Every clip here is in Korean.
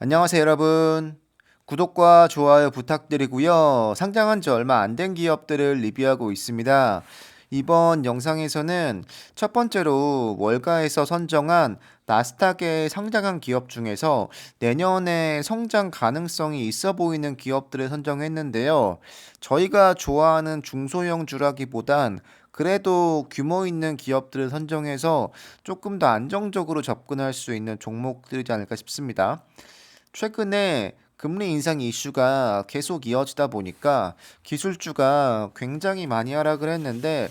안녕하세요, 여러분. 구독과 좋아요 부탁드리고요. 상장한 지 얼마 안 된 기업들을 리뷰하고 있습니다. 이번 영상에서는 첫 번째로 월가에서 선정한 나스닥에 상장한 기업 중에서 내년에 성장 가능성이 있어 보이는 기업들을 선정했는데요. 저희가 좋아하는 중소형 주라기보단 그래도 규모 있는 기업들을 선정해서 조금 더 안정적으로 접근할 수 있는 종목들이지 않을까 싶습니다. 최근에 금리 인상 이슈가 계속 이어지다 보니까 기술주가 굉장히 많이 하락을 했는데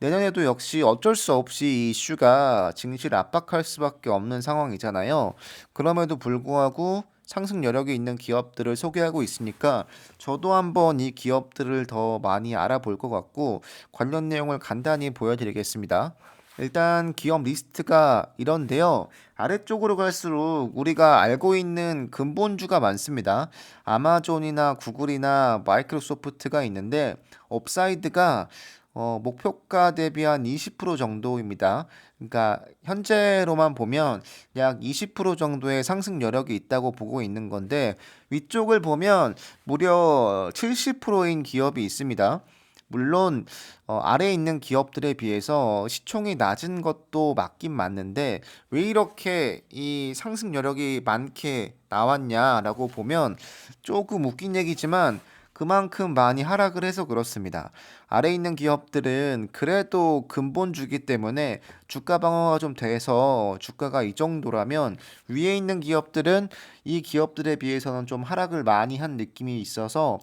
내년에도 역시 어쩔 수 없이 이 이슈가 증시를 압박할 수밖에 없는 상황이잖아요. 그럼에도 불구하고 상승 여력이 있는 기업들을 소개하고 있으니까 저도 한번 이 기업들을 더 많이 알아볼 것 같고 관련 내용을 간단히 보여드리겠습니다. 일단 기업 리스트가 이런데요. 아래쪽으로 갈수록 우리가 알고 있는 근본주가 많습니다. 아마존이나 구글이나 마이크로소프트가 있는데 업사이드가 어, 목표가 대비 한 20% 정도입니다. 그러니까 현재로만 보면 약 20% 정도의 상승 여력이 있다고 보고 있는 건데 위쪽을 보면 무려 70%인 기업이 있습니다. 물론 어, 아래에 있는 기업들에 비해서 시총이 낮은 것도 맞긴 맞는데 왜 이렇게 이 상승 여력이 많게 나왔냐라고 보면 조금 웃긴 얘기지만 그만큼 많이 하락을 해서 그렇습니다. 아래에 있는 기업들은 그래도 근본주기 때문에 주가 방어가 좀 돼서 주가가 이 정도라면 위에 있는 기업들은 이 기업들에 비해서는 좀 하락을 많이 한 느낌이 있어서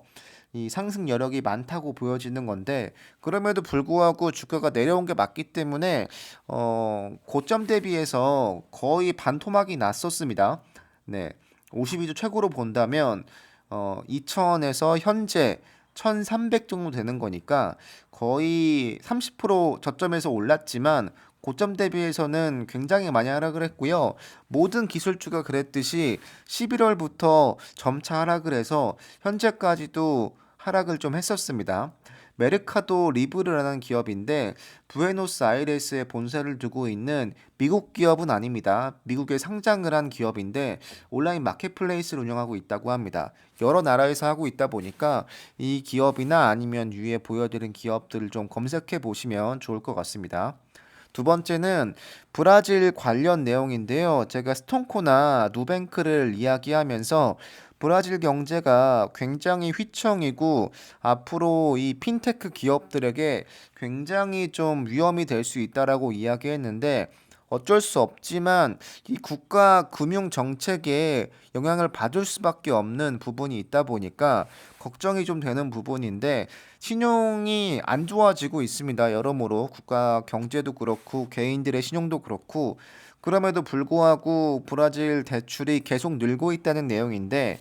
이 상승 여력이 많다고 보여지는 건데 그럼에도 불구하고 주가가 내려온 게 맞기 때문에 어 고점 대비해서 거의 반토막이 났었습니다. 네. 52주 최고로 본다면 어 2000에서 현재 1300 정도 되는 거니까 거의 30% 저점에서 올랐지만 고점 대비해서는 굉장히 많이 하락을 했고요. 모든 기술주가 그랬듯이 11월부터 점차 하락을 해서 현재까지도 하락을 좀 했었습니다. 메르카도 리브르라는 기업인데 부에노스 아이레스에 본사를 두고 있는 미국 기업은 아닙니다. 미국에 상장을 한 기업인데 온라인 마켓플레이스를 운영하고 있다고 합니다. 여러 나라에서 하고 있다 보니까 이 기업이나 아니면 위에 보여드린 기업들을 좀 검색해 보시면 좋을 것 같습니다. 두 번째는 브라질 관련 내용인데요. 제가 스톤코나 누뱅크를 이야기하면서 브라질 경제가 굉장히 휘청이고 앞으로 이 핀테크 기업들에게 굉장히 좀 위험이 될 수 있다라고 이야기했는데 어쩔 수 없지만 이 국가 금융 정책에 영향을 받을 수밖에 없는 부분이 있다 보니까 걱정이 좀 되는 부분인데 신용이 안 좋아지고 있습니다. 여러모로 국가 경제도 그렇고 개인들의 신용도 그렇고 그럼에도 불구하고 브라질 대출이 계속 늘고 있다는 내용인데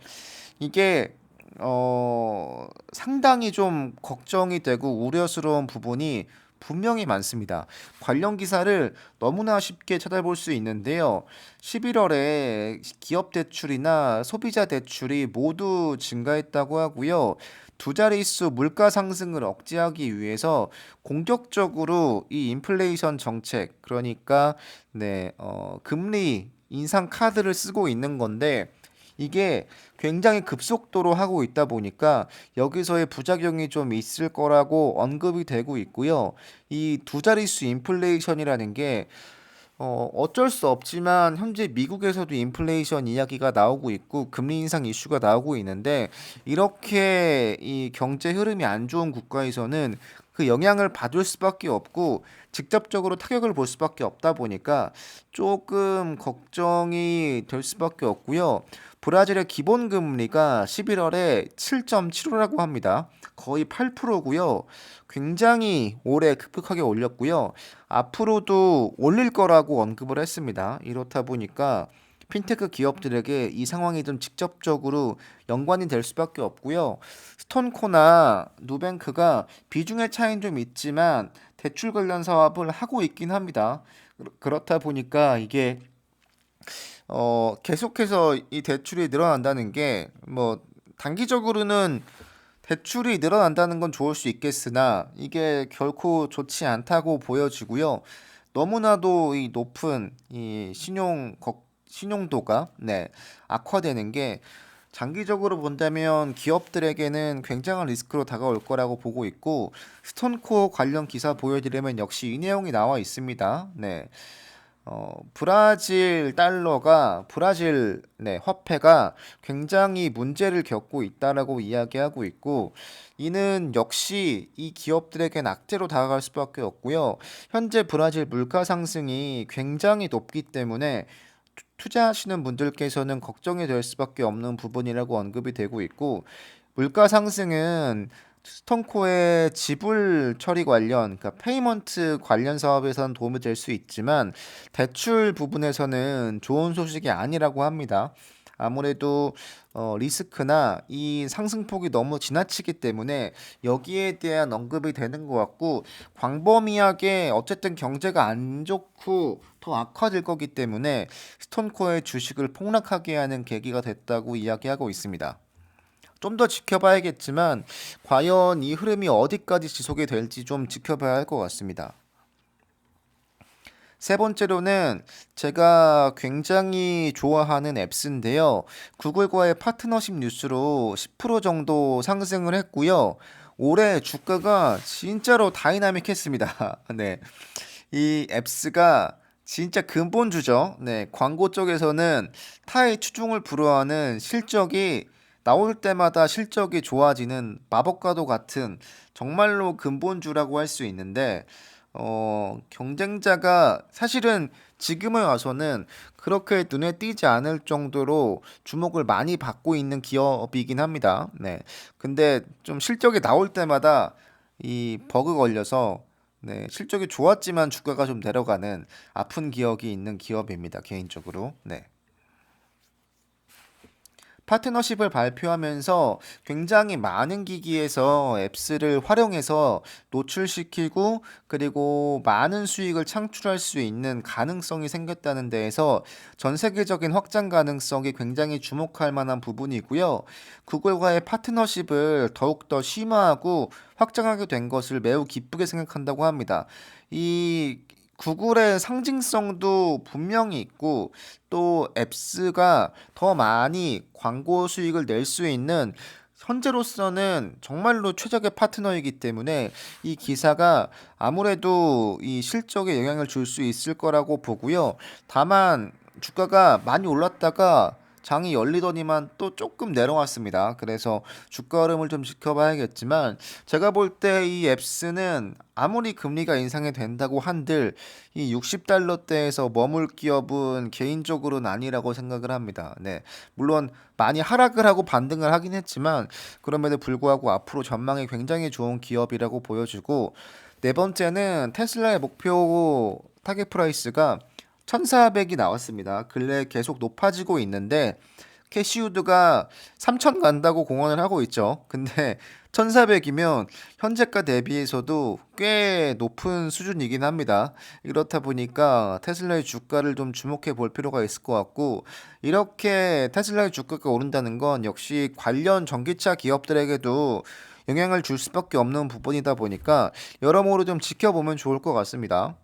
이게 어 상당히 좀 걱정이 되고 우려스러운 부분이 분명히 많습니다. 관련 기사를 너무나 쉽게 찾아볼 수 있는데요. 11월에 기업 대출이나 소비자 대출이 모두 증가했다고 하고요. 두 자릿수 물가 상승을 억제하기 위해서 공격적으로 이 인플레이션 정책, 그러니까 네, 어, 금리 인상 카드를 쓰고 있는 건데 이게 굉장히 급속도로 하고 있다 보니까 여기서의 부작용이 좀 있을 거라고 언급이 되고 있고요. 이 두 자릿수 인플레이션이라는 게 어, 어쩔 수 없지만 현재 미국에서도 인플레이션 이야기가 나오고 있고 금리 인상 이슈가 나오고 있는데 이렇게 이 경제 흐름이 안 좋은 국가에서는 그 영향을 받을 수밖에 없고 직접적으로 타격을 볼 수밖에 없다 보니까 조금 걱정이 될 수밖에 없고요. 브라질의 기본 금리가 11월에 7.75라고 합니다. 거의 8%고요. 굉장히 올해 급격하게 올렸고요. 앞으로도 올릴 거라고 언급을 했습니다. 이렇다 보니까 핀테크 기업들에게 이 상황이 좀 직접적으로 연관이 될 수밖에 없고요. 스톤코나 누뱅크가 비중의 차이는 좀 있지만 대출 관련 사업을 하고 있긴 합니다. 그렇다 보니까 이게 어 계속해서 이 대출이 늘어난다는 게 뭐 단기적으로는 대출이 늘어난다는 건 좋을 수 있겠으나 이게 결코 좋지 않다고 보여지고요. 너무나도 이 높은 이 신용 걱 신용도가 네, 악화되는 게 장기적으로 본다면 기업들에게는 굉장한 리스크로 다가올 거라고 보고 있고 스톤코어 관련 기사 보여드리면 역시 이 내용이 나와 있습니다. 네. 어, 브라질 달러가 브라질 네, 화폐가 굉장히 문제를 겪고 있다라고 이야기하고 있고 이는 역시 이 기업들에게 낙제로 다가갈 수밖에 없고요. 현재 브라질 물가 상승이 굉장히 높기 때문에 투- 투자하시는 분들께서는 걱정이 될 수밖에 없는 부분이라고 언급이 되고 있고 물가 상승은 스톤코의 지불 처리 관련, 그러니까 페이먼트 관련 사업에서는 도움이 될 수 있지만 대출 부분에서는 좋은 소식이 아니라고 합니다. 아무래도 어, 리스크나 이 상승폭이 너무 지나치기 때문에 여기에 대한 언급이 되는 것 같고 광범위하게 어쨌든 경제가 안 좋고 더 악화될 거기 때문에 스톤코의 주식을 폭락하게 하는 계기가 됐다고 이야기하고 있습니다. 좀 더 지켜봐야겠지만 과연 이 흐름이 어디까지 지속이 될지 좀 지켜봐야 할 것 같습니다. 세 번째로는 제가 굉장히 좋아하는 앱스인데요. 구글과의 파트너십 뉴스로 10% 정도 상승을 했고요. 올해 주가가 진짜로 다이나믹했습니다. 네. 이 앱스가 진짜 근본주죠. 네. 광고 쪽에서는 타의 추종을 불허하는 실적이 나올 때마다 실적이 좋아지는 마법과도 같은 정말로 근본주라고 할 수 있는데 어, 경쟁자가 사실은 지금에 와서는 그렇게 눈에 띄지 않을 정도로 주목을 많이 받고 있는 기업이긴 합니다. 네. 근데 좀 실적이 나올 때마다 이 버그 걸려서 네, 실적이 좋았지만 주가가 좀 내려가는 아픈 기억이 있는 기업입니다. 개인적으로. 네. 파트너십을 발표하면서 굉장히 많은 기기에서 앱스를 활용해서 노출시키고 그리고 많은 수익을 창출할 수 있는 가능성이 생겼다는 데에서 전 세계적인 확장 가능성이 굉장히 주목할 만한 부분이고요. 구글과의 파트너십을 더욱더 심화하고 확장하게 된 것을 매우 기쁘게 생각한다고 합니다. 이 구글의 상징성도 분명히 있고 또 앱스가 더 많이 광고 수익을 낼 수 있는 현재로서는 정말로 최적의 파트너이기 때문에 이 기사가 아무래도 이 실적에 영향을 줄 수 있을 거라고 보고요. 다만 주가가 많이 올랐다가 장이 열리더니만 또 조금 내려왔습니다. 그래서 주가 흐름을 좀 지켜봐야겠지만 제가 볼 때 이 앱스는 아무리 금리가 인상이 된다고 한들 이 60달러대에서 머물 기업은 개인적으로는 아니라고 생각을 합니다. 네. 물론 많이 하락을 하고 반등을 하긴 했지만 그럼에도 불구하고 앞으로 전망이 굉장히 좋은 기업이라고 보여지고 네 번째는 테슬라의 목표 타겟 프라이스가 1,400이 나왔습니다. 근래 계속 높아지고 있는데 캐시우드가 3,000 간다고 공언을 하고 있죠. 근데 1,400이면 현재가 대비해서도 꽤 높은 수준이긴 합니다. 이렇다 보니까 테슬라의 주가를 좀 주목해 볼 필요가 있을 것 같고 이렇게 테슬라의 주가가 오른다는 건 역시 관련 전기차 기업들에게도 영향을 줄 수밖에 없는 부분이다 보니까 여러모로 좀 지켜보면 좋을 것 같습니다.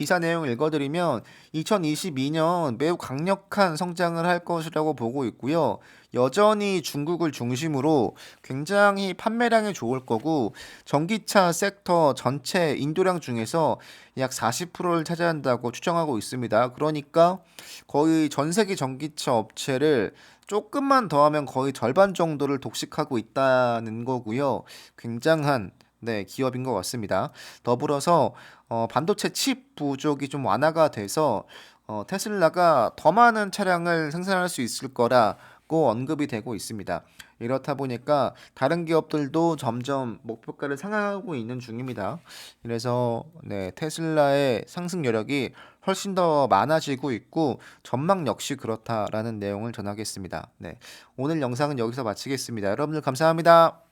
기사 내용 읽어드리면 2022년 매우 강력한 성장을 할 것이라고 보고 있고요. 여전히 중국을 중심으로 굉장히 판매량이 좋을 거고 전기차 섹터 전체 인도량 중에서 약 40%를 차지한다고 추정하고 있습니다. 그러니까 거의 전 세계 전기차 업체를 조금만 더하면 거의 절반 정도를 독식하고 있다는 거고요. 굉장한 네, 기업인 것 같습니다. 더불어서 어, 반도체 칩 부족이 좀 완화가 돼서 어, 테슬라가 더 많은 차량을 생산할 수 있을 거라고 언급이 되고 있습니다. 이렇다 보니까 다른 기업들도 점점 목표가를 상향하고 있는 중입니다. 그래서 네, 테슬라의 상승 여력이 훨씬 더 많아지고 있고 전망 역시 그렇다라는 내용을 전하겠습니다. 네, 오늘 영상은 여기서 마치겠습니다. 여러분들 감사합니다.